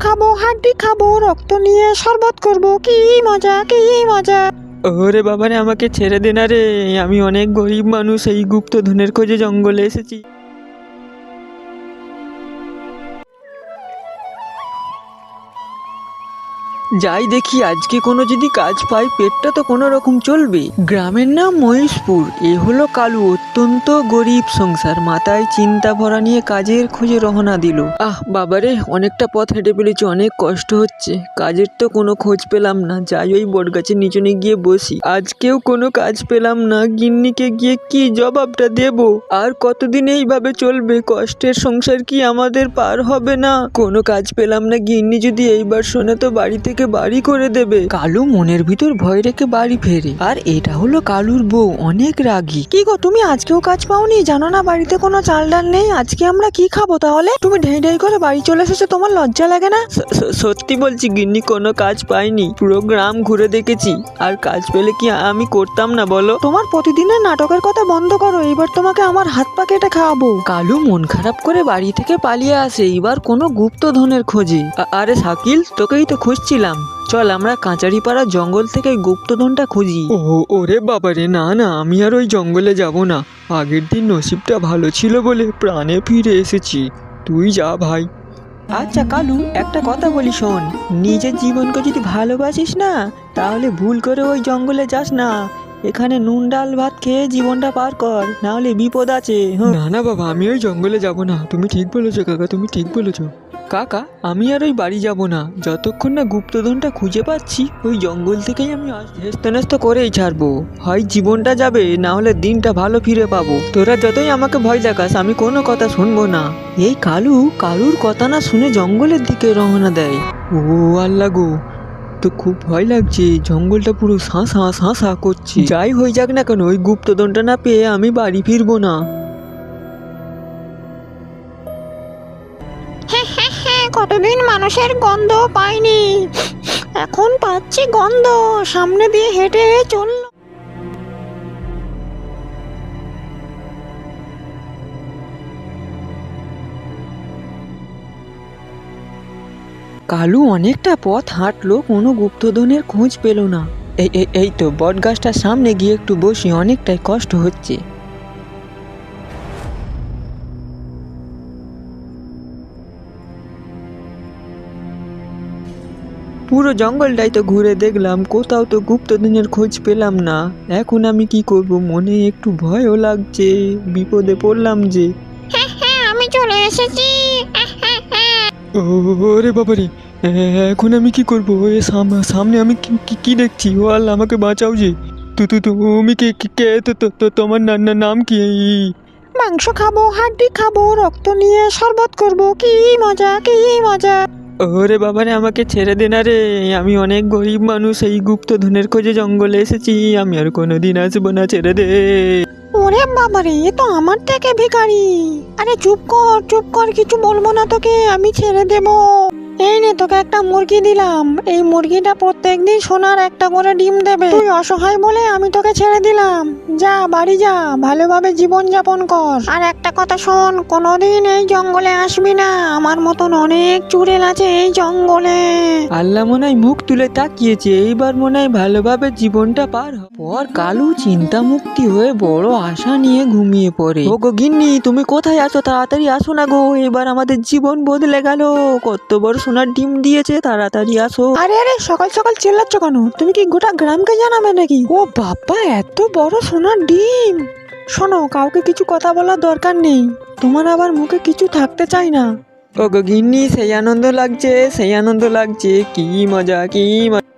খাব, হাড্ডি খাব, রক্ত নিয়ে শরবত করব, কি মজা কি মজা। ওরে বাবারে, আমাকে ছেড়ে দে না রে। আমি অনেক গরিব মানুষ, এই গুপ্ত ধনের খোঁজে জঙ্গলে এসেছি। যাই দেখি আজকে কোনো যদি কাজ পাই, পেটটা তো কোনো রকম চলবে। গ্রামের নাম মহেশপুর। এ হলো কালু, অত্যন্ত গরিব সংসার। মাথায় চিন্তা ভরা নিয়ে কাজের খোঁজে রওনা দিল। আহ বাবারে অনেকটা পথ হেঁটে ফেলেছি, অনেক কষ্ট হচ্ছে। কাজের তো কোনো খোঁজ পেলাম না। যাই ওই বটগাছের নিচনে গিয়ে বসি। আজকেও কোনো কাজ পেলাম না। গিন্নিকে গিয়ে কি জবাবটা দেব? আর কতদিন এইভাবে চলবে? কষ্টের সংসার কি আমাদের পার হবে না? কোনো কাজ পেলাম না। গিন্নি যদি এইবার শোনে তো বাড়ি থেকে বাড়ি করে দেবে। কালু মনের ভিতর ভয় রেখে বাড়ি ফেরে। আর এটা হলো কালুর বউ অনেক রাগী। কি গো তুমি আজকেও কাজ পাওনি? জানো না বাড়িতে কোনো চাল ডাল নেই। আজকে আমরা কি খাব তাহলে? তুমি ঢেই ঢেই করে বাড়ি চলে এসেছ তোমার লজ্জা লাগে না? সত্যি বলছি গিন্নি কোনো কাজ পাইনি। পুরো গ্রাম ঘুরে দেখেছি। আর কাজ পেলে কি আমি করতাম না বলো? তোমার প্রতিদিনের নাটকের কথা বন্ধ করো এবার তোমাকে আমার হাত পা কেটে খাওয়াবো। কালু মন খারাপ করে বাড়ি থেকে পালিয়ে আসে এবার কোনো গুপ্তধনের খোঁজে। আরে শাকিল তোকেই তো খুঁজছিলাম চল আমরা কাঁচারিপাড়া জঙ্গল থেকে ওই গুপ্তধনটা খুঁজি। ও ওরে বাবারে না না আমি আর ওই জঙ্গলে যাব না। আগের দিন নসিবটা ভালো ছিল বলে প্রাণে ফিরে এসেছি। তুই যা ভাই। আচ্ছা কালু একটা কথা বলি শোন। নিজের জীবনকে যদি ভালোবাসিস না তাহলে ভুল করে ওই জঙ্গলে যাস না। এখানে নুন ডাল ভাত খেয়ে জীবনটা পার কর না হলে বিপদ আছে না না বাবা আমি ওই জঙ্গলে যাব না। তুমি ঠিক বলেছ কাকা তুমি ঠিক বলেছ। কাকা, আমি আর ওই বাড়ি যাব না। যতক্ষণ না গুপ্তধনটা খুঁজে পাচ্ছি, ওই জঙ্গল থেকেই আমি হেস্ত নেস্ত করেই ছাড়বো। হয় জীবনটা যাবে, না হলে দিনটা ভালো ফিরে পাবো। তোরা যতই আমাকে ভয় দেখাস, আমি কোনো কথা শুনব না। এই কালু, কালুর কথা না শুনে জঙ্গলের দিকে রওনা দেয়। ও আল্লাহ গো, তো খুব ভয় লাগছে, জঙ্গলটা পুরো শাঁসা শাঁসা করছে। যাই হয়ে যাক না কেন, ওই গুপ্তধনটা না পেয়ে আমি বাড়ি ফিরবো না। মানুষের গন্ধ পাইনি। এখন পাচ্ছি গন্ধ, সামনে দিয়ে হেঁটে চলল। কালু অনেকটা পথ হাঁটলো, কোনো গুপ্তধনের খোঁজ পেল না। এই এই তো বটগাছটার সামনে গিয়ে একটু বসি অনেকটাই কষ্ট হচ্ছে। পুরো জঙ্গলটাই তো ঘুরে দেখলাম কোথাও তো গুপ্তধনের খোঁজ পেলাম না। এখন আমি কি করব? মনে একটু ভয়ও লাগছে বিপদে পড়লাম যে। হ্যাঁ আমি চলে এসেছি। ওরে বাবারে এখন আমি কি করব? এ সাম- সামনে আমি কি কি- কি দেখছি? ও আল্লাহ আমাকে বাঁচাও যে। তু তু তুমি কে কে- কে? তো তো- তো তোমার নাম কি? মাংস খাব হাড্ডি খাব রক্ত নিয়ে শরবত করব কি মজা কি মজা। ওরে বাবারে, আমাকে ছেড়ে দে না রে। আমি অনেক গরিব মানুষ, এই গুপ্ত ধনের খোঁজে জঙ্গলে এসেছি। আমি আর কোনোদিন আসব না, ছেড়ে দে। ওরে বাবারে, এ তো আমার থেকে ভিখারি। আরে চুপ কর চুপ কর, কিছু বলব না তোকে, আমি ছেড়ে দেব। এই নে, তোকে একটা মুরগি দিলাম। এই মুরগিটা প্রত্যেকদিন সোনার একটা করে ডিম দেবে। তুই অসহায় বলে আমি তোকে ছেড়ে দিলাম। যা, বাড়ি যা, ভালোভাবে জীবন যাপন কর। আর একটা কথা শোন, কোনোদিন এই জঙ্গলে আসবি না। আমার মতন অনেক চুড়েল আছে এই জঙ্গলে। আল্লাহ মনে হয় মুখ তুলে তাকিয়েছে, এইবার মনে হয় ভালোভাবে জীবনটা পার। পর কালু চিন্তা মুক্তি হয়ে বড় আশা নিয়ে ঘুমিয়ে পড়ে। ও গো গিন্নি, তুমি কোথায় আছো? তাড়াতাড়ি আসো না গো। এবার আমাদের জীবন বদলে গেল। কত বড় সোনার ডিম দিয়েছে তাড়াতাড়ি আসো। আরে আরে সকাল সকাল চেল্লাচ্ছ কেন? তুমি কি গোটা গ্রামকে জানাবে নাকি? ও বাবা এত বড় সোনার ডিম! শোনো কাউকে কিছু কথা বলার দরকার নেই। তোমার আবার মুখে কিছু থাকতে চাই না। ও গিন্নি সেই আনন্দ লাগছে সেই আনন্দ লাগছে। কি মজা কি মজা।